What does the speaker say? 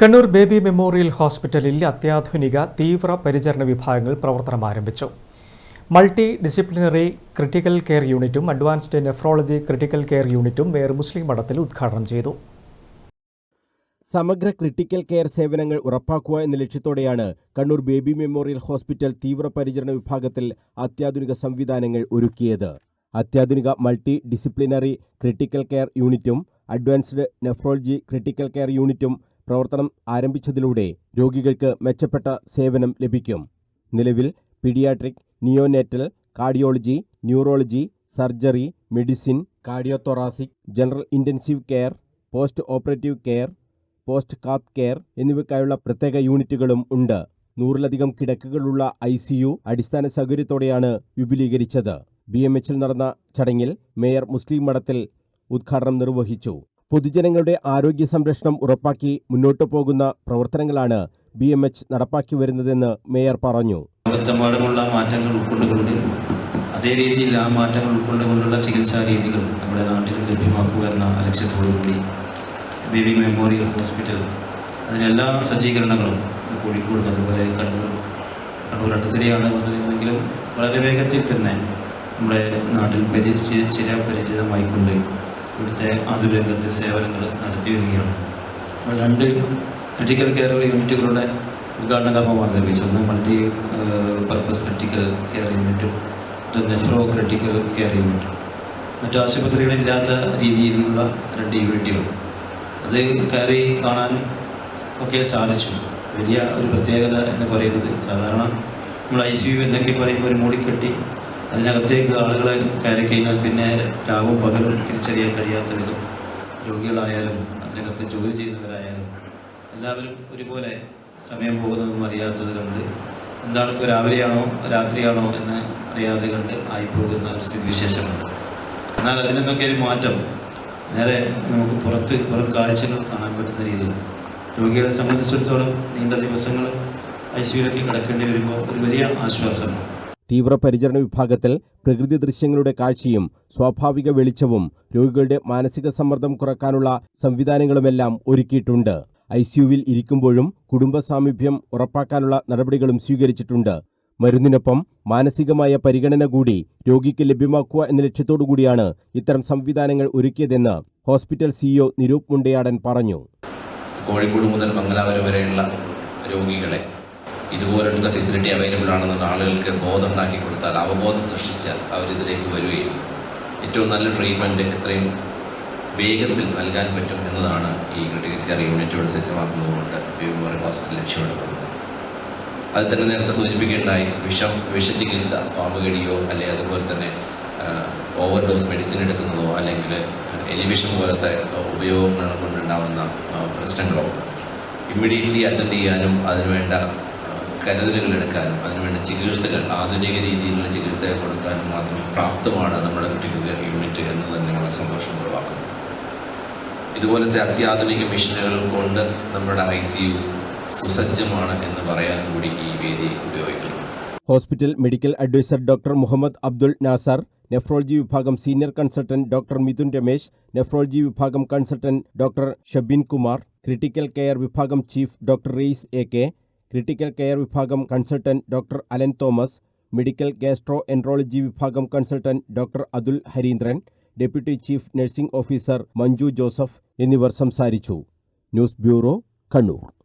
Kannur baby memorial ഹോസ്പിറ്റലിൽ അത്യാധുനിക തീവ്ര പരിചരണ വിഭാഗങ്ങൾ പ്രവർത്തനം ആരംഭിച്ചു. മൾട്ടി ഡിസിപ്ലിനറി ക്രിട്ടിക്കൽ കെയർ യൂണിറ്റും അഡ്വാൻസ്ഡ് നെഫ്രോളജി ക്രിട്ടിക്കൽ കെയർ യൂണിറ്റും മേയർ മുസ്ലിം മഠത്തിൽ ഉദ്ഘാടനം ചെയ്തു. സമഗ്ര ക്രിട്ടിക്കൽ കെയർ സേവനങ്ങൾ ഉറപ്പാക്കുക എന്ന ലക്ഷ്യത്തോടെയാണ് കണ്ണൂർ ബേബി മെമ്മോറിയൽ ഹോസ്പിറ്റൽ തീവ്രപരിചരണ വിഭാഗത്തിൽ അത്യാധുനിക സംവിധാനങ്ങൾ ഒരുക്കിയത്. അത്യാധുനിക മൾട്ടി ഡിസിപ്ലിനറി ക്രിട്ടിക്കൽ കെയർ യൂണിറ്റും അഡ്വാൻസ്ഡ് നെഫ്രോളജി ക്രിട്ടിക്കൽ കെയർ യൂണിറ്റും പ്രവർത്തനം ആരംഭിച്ചതിലൂടെ രോഗികൾക്ക് മെച്ചപ്പെട്ട സേവനം ലഭിക്കും. നിലവിൽ paediatric neonatal cardiology neurology surgery medicine cardiothoracic general intensive care post operative care post cath care എന്നിവയ്ക്കായുള്ള പ്രത്യേക യൂണിറ്റുകളും ഉണ്ട്. നൂറിലധികം കിടക്കുകളുള്ള ഐ സി യു അടിസ്ഥാന സൗകര്യത്തോടെയാണ് വിപുലീകരിച്ചത്. ബി എം എച്ചിൽ നടന്ന ചടങ്ങിൽ മേയർ മുസ്ലിം മഠത്തിൽ ഉദ്ഘാടനം നിർവഹിച്ചു. പൊതുജനങ്ങളുടെ ആരോഗ്യ സംരക്ഷണം ഉറപ്പാക്കി മുന്നോട്ടു പോകുന്ന പ്രവർത്തനങ്ങളാണ് ബി എം എച്ച് നടപ്പാക്കി വരുന്നതെന്ന് മേയർ പറഞ്ഞു. മാറ്റങ്ങൾ ഉൾക്കൊണ്ടുകൊണ്ട് അതേ രീതിയിൽ ആ മാറ്റങ്ങൾ ഉൾക്കൊണ്ടുകൊണ്ടുള്ള ചികിത്സാ രീതികൾ നമ്മുടെ നാട്ടിൽ ലഭ്യമാക്കുക എന്ന ലക്ഷ്യത്തോടുകൂടി ബേബി മെമ്മോറിയൽ ഹോസ്പിറ്റൽ അതിനെല്ലാ സജ്ജീകരണങ്ങളും കോഴിക്കോട് അതുപോലെ കണ്ണൂർ കണ്ണൂർ അടുത്തിടെയാണ് വന്നതെങ്കിലും വളരെ വേഗത്തിൽ തന്നെ നമ്മുടെ നാട്ടിൽ പരിചിത ചിര പരിചിതമായിക്കൊണ്ട് ഇവിടുത്തെ ആതുരംഗത്തെ സേവനങ്ങൾ നടത്തി വരികയാണ് രണ്ട് ക്രിട്ടിക്കൽ കെയർ യൂണിറ്റുകളുടെ ഉദ്ഘാടന കർമ്മമാണ് നിർവഹിച്ചത്. മൾട്ടി പർപ്പസ് ക്രിട്ടിക്കൽ കെയർ യൂണിറ്റും നെഫ്രോ ക്രിട്ടിക്കൽ കെയർ യൂണിറ്റും മറ്റു ആശുപത്രികളില്ലാത്ത രീതിയിലുള്ള രണ്ട് യൂണിറ്റുകൾ അത് കയറി കാണാൻ ഒക്കെ സാധിച്ചു. വലിയ ഒരു പ്രത്യേകത എന്ന് പറയുന്നത് സാധാരണ നമ്മൾ ഐ സി യു എന്നൊക്കെ പറയുമ്പോൾ ഒരു മൂടിക്കെട്ടി അതിനകത്തേക്ക് ആളുകളെ കയറി കഴിഞ്ഞാൽ പിന്നെ രാവും പകലും തിരിച്ചറിയാൻ കഴിയാത്ത വിധം രോഗികളായാലും അതിനകത്ത് ജോലി ചെയ്യുന്നവരായാലും എല്ലാവരും ഒരുപോലെ സമയം പോകുന്നതും അറിയാത്തത് കണ്ട് എന്താണ് ഇപ്പോൾ രാവിലെയാണോ രാത്രിയാണോ എന്ന് അറിയാതെ കണ്ട് ആയിപ്പോകുന്ന ഒരു സ്ഥിതിവിശേഷമുണ്ട്. എന്നാൽ അതിൽ നിന്നൊക്കെ ഒരു മാറ്റം. നേരെ നമുക്ക് പുറത്ത് പുറം കാഴ്ചകൾ കാണാൻ പറ്റുന്ന രീതിയിൽ. രോഗികളെ സംബന്ധിച്ചിടത്തോളം നീണ്ട ദിവസങ്ങൾ ഐ സിയിലൊക്കെ കിടക്കേണ്ടി വരുമ്പോൾ ഒരു വലിയ ആശ്വാസമാണ് തീവ്രപരിചരണ വിഭാഗത്തിൽ പ്രകൃതി ദൃശ്യങ്ങളുടെ കാഴ്ചയും സ്വാഭാവിക വെളിച്ചവും രോഗികളുടെ മാനസിക സമ്മർദ്ദം കുറക്കാനുള്ള സംവിധാനങ്ങളുമെല്ലാം ഒരുക്കിയിട്ടുണ്ട്. ഐ സിയുവിൽ ഇരിക്കുമ്പോഴും കുടുംബ സാമീപ്യം ഉറപ്പാക്കാനുള്ള നടപടികളും സ്വീകരിച്ചിട്ടുണ്ട്. മരുന്നിനൊപ്പം മാനസികമായ പരിഗണന കൂടി രോഗിക്ക് ലഭ്യമാക്കുക എന്ന ലക്ഷ്യത്തോടു കൂടിയാണ് ഇത്തരം സംവിധാനങ്ങൾ ഒരുക്കിയതെന്ന് ഹോസ്പിറ്റൽ സിഇഒ നിരൂപ് മുണ്ടയാടൻ പറഞ്ഞു. കോഴിക്കോട് മുതൽ മംഗലാപുരം വരെയുള്ള രോഗികളെ ഇതുപോലുള്ള ഫെസിലിറ്റി അവൈലബിൾ ആണെന്നുള്ള ആളുകൾക്ക് ബോധം ഉണ്ടാക്കി കൊടുത്താൽ അവബോധം സൃഷ്ടിച്ചാൽ അവരിതിലേക്ക് വരികയും ഏറ്റവും നല്ല ട്രീറ്റ്മെന്റ് എത്രയും വേഗത്തിൽ നൽകാൻ പറ്റും എന്നതാണ് ഈ ക്രിട്ടിക്കൽ കെയർ യൂണിറ്റ് ഇവിടെ സജ്ജമാക്കുന്നതുകൊണ്ട് വിവര ഹോസ്പിറ്റൽ ലക്ഷ്യമിടുന്നത്. അത് തന്നെ നേരത്തെ സൂചിപ്പിക്കേണ്ടായി വിഷം വിഷചികിത്സ പാമ്പുകടിയോ അല്ലെങ്കിൽ അതുപോലെ തന്നെ ഓവർ ഡോസ് മെഡിസിൻ എടുക്കുന്നതോ അല്ലെങ്കിൽ എലിവിഷൻ പോലത്തെ ഉപയോഗങ്ങൾ കൊണ്ടുണ്ടാകുന്ന പ്രശ്നങ്ങളോ ഇമ്മീഡിയറ്റ്ലി അറ്റൻഡ് ചെയ്യാനും അതിനുവേണ്ട കരുതലുകൾ എടുക്കാനും അതിനുവേണ്ട ചികിത്സകൾ ആധുനിക രീതിയിലുള്ള ചികിത്സകൾ കൊടുക്കാനും മാത്രം പ്രാപ്തമാണ് നമ്മുടെ കുട്ടികളുടെ യൂണിറ്റ് എന്ന് തന്നെ വളരെ സന്തോഷം ഉളവാക്കുന്നു. ഇതുപോലത്തെ അത്യാധുനിക മെഷീനുകൾ കൊണ്ട് നമ്മുടെ ഐ സി യു സുസജ്ജമാണ് എന്ന് പറയാൻ കൂടി ഈ വേദി ഉപയോഗിക്കുന്നു. Hospital medical adviser doctor Muhammad Abdul Nasar nephrology വിഭാഗം senior consultant doctor Mithun Ramesh nephrology വിഭാഗം consultant doctor Shabin Kumar critical care വിഭാഗം chief doctor Rais A K critical care വിഭാഗം consultant doctor Alan Thomas medical gastroenterology വിഭാഗം consultant doctor Athul Harindran deputy chief nursing officer Manju Joseph എന്നിവർ സംസാരിച്ചു. News bureau Kannur.